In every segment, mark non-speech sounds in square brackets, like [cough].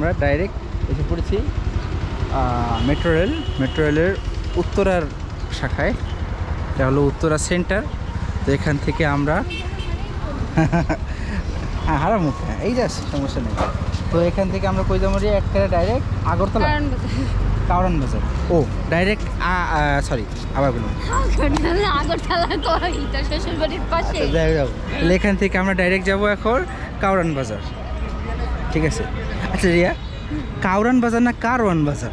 আমরা ডাইরেক্ট এসে পড়েছি মেট্রো রেল মেট্রো রেলের উত্তরার শাখায়। এটা হলো উত্তরা সেন্টার তো এখান থেকে আমরা [laughs] হ্যাঁ হারাম মুখ হ্যাঁ এই যাস সমস্যা নেই। তো এখান থেকে আমরা কই যাব একটা ডাইরেক্ট আগরতলা। কারণ কাউরান বাজার। ও ডাইরেক্ট সরি আবার বলুন। আচ্ছা, এখান থেকে আমরা ডাইরেক্ট যাব এখন কাউরান বাজার। ঠিক আছে? আচ্ছা রিয়া কাউরান বাজার না কারওয়ান বাজার?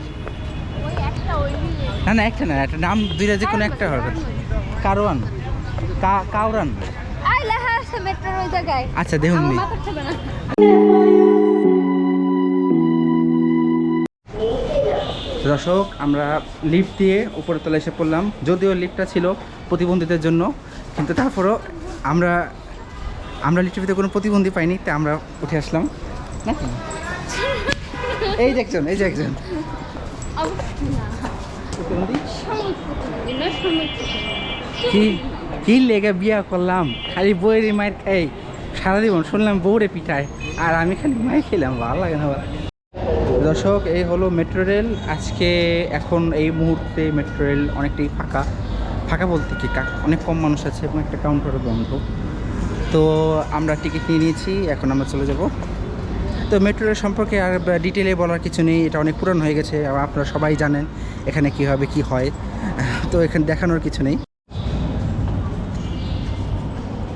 না না একটা না একটা নাম দুইটা যে কোনো একটা হবে। কারওয়ান কা কাউরান। আচ্ছা দেখুন দর্শক আমরা লিফট দিয়ে উপরে তলা এসে পড়লাম। যদিও লিফটটা ছিল প্রতিবন্ধীদের জন্য কিন্তু তারপরও আমরা আমরা লিফটের ভিতরে কোনো প্রতিবন্ধী পাইনি তাই আমরা উঠে আসলাম। নাকি? এই যে একজন এই যে একজন কি কি লেগে বিয়া করলাম? খালি বইয়ের মায়ের খাই সারা জীবন শুনলাম বউরে পিঠায় আর আমি খালি মাই খেলাম, ভালো লাগে না দর্শক, এই হলো মেট্রো রেল। আজকে এখন এই মুহূর্তে মেট্রো রেল অনেকটাই ফাঁকা। ফাঁকা বলতে কি অনেক কম মানুষ আছে এবং একটা কাউন্টারও বন্ধ। তো আমরা টিকিট নিয়ে নিয়েছি, এখন আমরা চলে যাব। তো মেট্রো রেল সম্পর্কে আর ডিটেলে বলার কিছু নেই এটা অনেক পুরান হয়ে গেছে আর আপনারা সবাই জানেন এখানে কীভাবে কি হয় [laughs] তো এখানে দেখানোর কিছু নেই।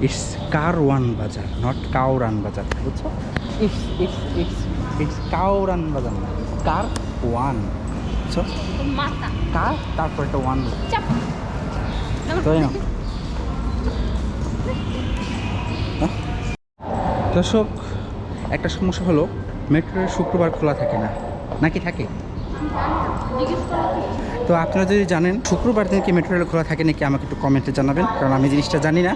ইটস কারওয়ান বাজার নট কাউরান বাজার বুঝছ? It's it's it's it's Kawran Bazar না কার ওয়ান বুঝছ কার তারপর একটা ওয়ান তাই না? দর্শক একটা সমস্যা হলো মেট্রো শুক্রবার খোলা থাকে না। নাকি থাকে? তো আপনারা যদি জানেন, শুক্রবার দিন কি মেট্রো রেল খোলা থাকে নাকি আমাকে একটু কমেন্টে জানাবেন, কারণ আমি জিনিসটা জানি না।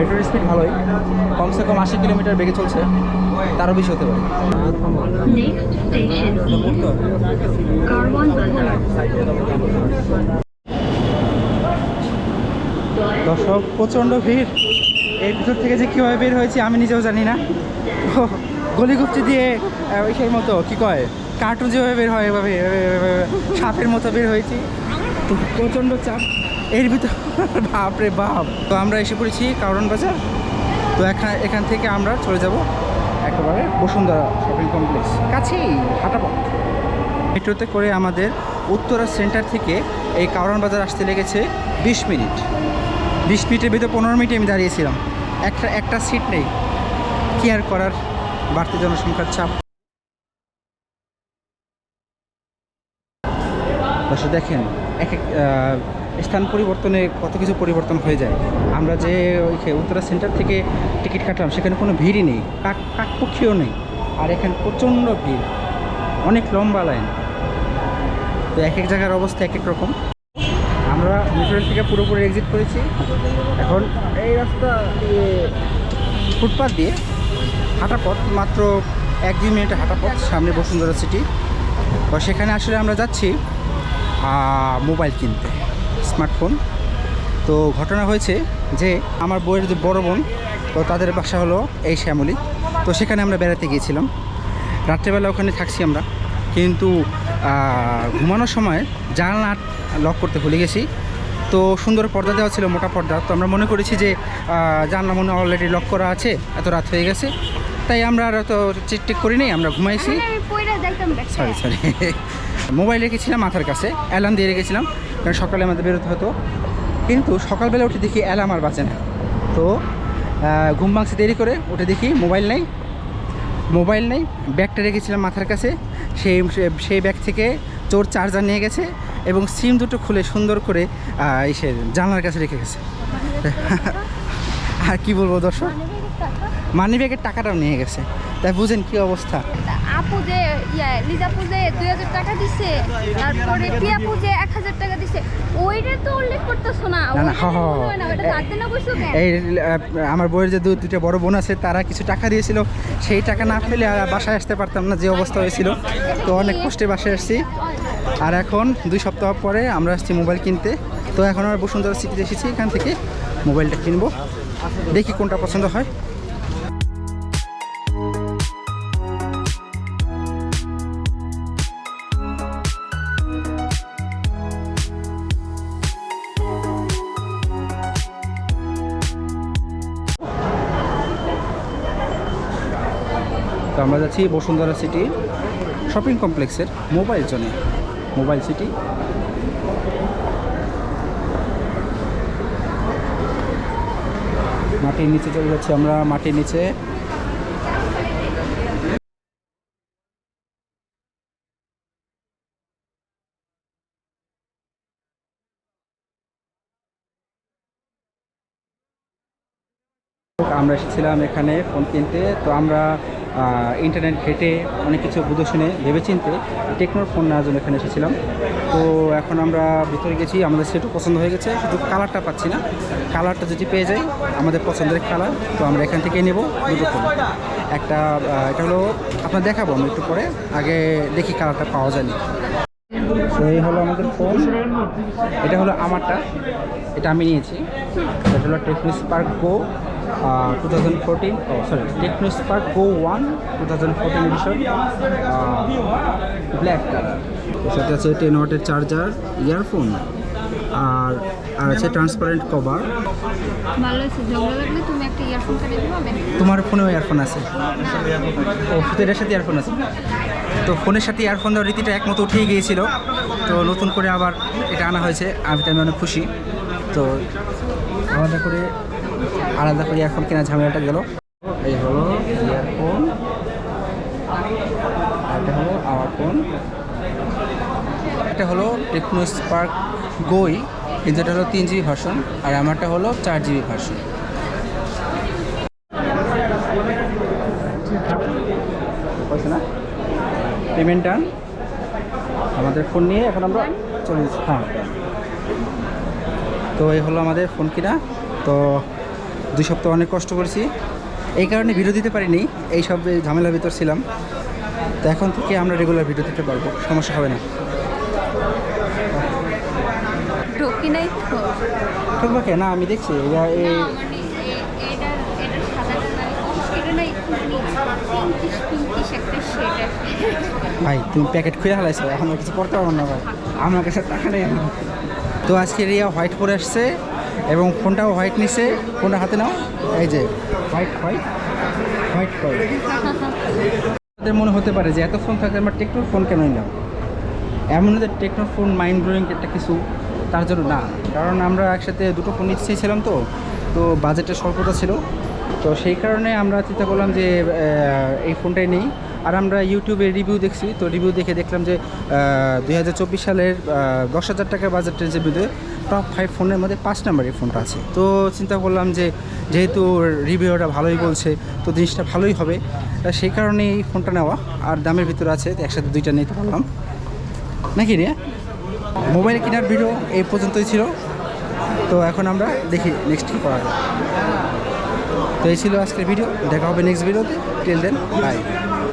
মেট্রোর স্পিড ভালোই। কমসে কম আশি কিলোমিটার বেগে চলছে তারও বেশি হতে পারে. দর্শক প্রচণ্ড ভিড়। এর ভিতর থেকে যে কীভাবে বের হয়েছি আমি নিজেও জানি না। তো গলিগুপ্তি দিয়ে আহ, ওই মতো কী কয়? কার্টুন যেভাবে বের হয় এভাবে সাপের মতো বের হয়েছি। তো প্রচণ্ড চাপ। এর ভিতর বাপরে বাপ। তো আমরা এসে পড়েছি কারণ বাজার। তো এখান এখান থেকে আমরা চলে যাব একেবারে বসুন্ধরা শপিং কমপ্লেক্স। কাছেই, হাঁটাপথ। মেট্রোতে করে আমাদের উত্তরা সেন্টার থেকে এই কারণ বাজার আসতে লেগেছে বিশ মিনিট। বিশ মিনিটের ভিতরে পনেরো মিনিটে আমি দাঁড়িয়েছিলাম। একটা একটা সিট নেই। কি আর করার? বাড়তি জনসংখ্যার চাপ। দেখেন, এক এক স্থান পরিবর্তনে কত কিছু পরিবর্তন হয়ে যায়। আমরা যে ওই উত্তরা সেন্টার থেকে টিকিট কাটলাম, সেখানে কোনো ভিড়ই নেই কাক কাকপক্ষীও নেই। আর এখানে প্রচণ্ড ভিড়, অনেক লম্বা লাইন। তো এক এক জায়গার অবস্থা এক এক রকম। আমরা মেট্রো থেকে পুরোপুরি এক্সিট করেছি। এখন এই রাস্তা দিয়ে ফুটপাথ দিয়ে হাঁটা পথ, মাত্র এক দুই মিনিটে হাঁটা পথ, সামনে বসুন্ধরা সিটি তো সেখানে আসলে আমরা যাচ্ছি মোবাইল কিনতে। স্মার্টফোন তো ঘটনা হয়েছে যে আমার বইয়ের যে বড় বোন তো তাদের বাসা হলো এই শ্যামলী। তো সেখানে আমরা বেড়াতে গিয়েছিলাম। রাত্রেবেলা ওখানে থাকছি আমরা। কিন্তু ঘুমানোর সময় জানলা লক করতে ভুলে গেছি। তো সুন্দর পর্দা দেওয়া ছিল মোটা পর্দা। তো আমরা মনে করেছি যে জানলা মনে অলরেডি লক করা আছে এত রাত হয়ে গেছে। তাই আমরা আর তো চেক টেক করি নাই আমরা ঘুমাইছি সরি সরি মোবাইল রেখেছিলাম মাথার কাছে অ্যালার্ম দিয়ে রেখেছিলাম, কারণ সকালে আমাদের বেরোতে হতো। কিন্তু সকালবেলা উঠে দেখি অ্যালার্ম আর বাজে না। তো ঘুম ভাঙছে দেরি করে উঠে দেখি মোবাইল নেই। মোবাইল নেই, ব্যাগটা রেখেছিলাম মাথার কাছে। সেই সেই ব্যাগ থেকে চোর চার্জার নিয়ে গেছে এবং সিম দুটো খুলে সুন্দর করে এসে জানলার কাছে রেখে গেছে। আর কি বলব দর্শক? মানি ব্যাগের টাকাটাও নিয়ে গেছে। তাই বুঝেন কি অবস্থা? আপু যে ইয়া লিজাপু যে দুই হাজার টাকা দিছে তারপরে পিয়াপু যে এক হাজার টাকা দিছে। ওইটা তো উল্লেখ করতেছো না হয় বসো কেন? এই আমার বইয়ের যে দু দুইটা বড় বোন আছে তারা কিছু টাকা দিয়েছিল সেই টাকা না পেলে আর বাসায় আসতে পারতাম না যে অবস্থা হয়েছিল। তো অনেক কষ্টে বাসায় আসছি। আর এখন দুই সপ্তাহ পরে আমরা আসছি মোবাইল কিনতে। তো এখন আমরা বসুন্ধরা সিটিতে এসেছি এখান থেকে মোবাইলটা কিনবো। দেখি কোনটা পছন্দ হয়। আমরা যাচ্ছি বসুন্ধরা সিটি শপিং কমপ্লেক্সের মোবাইল জোনে, মোবাইল সিটি। মাটির নিচে চলে যাচ্ছি আমরা, মাটির নিচে। আমরা এসেছিলাম এখানে ফোন কিনতে, তো আমরা ইন্টারনেট ঘেটে অনেক কিছু বুঝে শুনে ভেবেচিন্তে টেকনোর ফোন নেওয়ার জন্য এখানে এসেছিলাম। তো এখন আমরা ভিতরে গেছি, আমাদের সেটও পছন্দ হয়ে গেছে, শুধু কালারটা পাচ্ছি না। কালারটা যদি পেয়ে যাই, আমাদের পছন্দের কালার তো আমরা এখান থেকে নেব দুটো ফোন একটা এটা হলো, আপনার দেখাবো আমি একটু পরে, আগে দেখি কালারটা পাওয়া যায়নি তো এই হলো আমাদের ফোন এটা হলো আমারটা, এটা আমি নিয়েছি। এটা হলো Tecno Spark Go two thousand fourteen sorry Tecno Spark Go one two thousand fourteen edition black colour সাথে আছে টেন ওয়াটের চার্জার ইয়ারফোন আর আর আছে ট্রান্সপারেন্ট কভার ভালো হয়েছে ঝগড়া লাগলে তুমি একটা ইয়ারফোন কিনে দিবা তোমার ফোনেও ইয়ারফোন আছে। ও এটার সাথে ইয়ারফোন আছে। তো ফোনের সাথে ইয়ারফোন দেওয়ার রীতিটা একমতো উঠেই গিয়েছিল। তো নতুন করে আবার এটা আনা হয়েছে আমি তো আমি অনেক খুশি। তো আলাদা করে আলাদা করে ইয়ারফোন কেনা ঝামেলাটা গেল। এই হলো ইয়ারফোন। এটা হলো আমার ফোন। এটা হলো টেকনো স্পার্ক গোই, কিন্তু এটা হলো তিন জিবি ভার্সন, আর আমারটা হলো চার জিবি ভার্সন। পেমেন্ট ডান আমাদের ফোন নিয়ে এখন আমরা চলে হ্যাঁ। তো এই হলো আমাদের ফোন কিনা। তো দুই সপ্তাহ অনেক কষ্ট করেছি। এই কারণে ভিডিও দিতে পারিনি এই সব ঝামেলার ভিতর ছিলাম। তো এখন থেকে আমরা রেগুলার ভিডিও দিতে পারব সমস্যা হবে না। ঠকবা কে না আমি দেখছি এই ভাই তুমি প্যাকেট খুলে হালাইছো এখন কিছু করতে পারব না ভাই। আমার কাছে টাকা নেই। তো আজকে রিয়া হোয়াইট পরে আসছে এবং ফোনটাও হোয়াইট নিচ্ছে ফোনটা হাতে নাও। এই যে, হোয়াইট হোয়াইট হোয়াইট করে। আমাদের মনে হতে পারে যে এত ফোন থাকে আমার টেকনোর ফোন কেন নিলাম এমন যে টেকনোর ফোন মাইন্ড ব্লোয়িং একটা কিছু, তার জন্য না। কারণ আমরা একসাথে দুটো ফোন নিতে ছিলাম তো তো বাজেটের স্বল্পতা ছিল। তো সেই কারণে আমরা চিন্তা করলাম যে এই ফোনটাই নেই। আর আমরা ইউটিউবে রিভিউ দেখছি। তো রিভিউ দেখে দেখলাম যে দুই হাজার চব্বিশ সালের দশ হাজার টাকার বাজেট রেঞ্জের ভিতরে টপ ফাইভ ফোনের মধ্যে পাঁচ নাম্বার এই ফোনটা আছে। তো চিন্তা করলাম যে, যেহেতু রিভিউটা ভালোই বলছে, তো জিনিসটা ভালোই হবে। সেই কারণে এই ফোনটা নেওয়া। আর দামের ভিতরে আছে, একসাথে দুইটা নিতে পারলাম। নাকি রে মোবাইল কেনার ভিডিও এই পর্যন্তই ছিল। তো এখন আমরা দেখি নেক্সট কী করা তো এই ছিল আজকের ভিডিও দেখা হবে নেক্সট ভিডিওতে টেল দেন বাই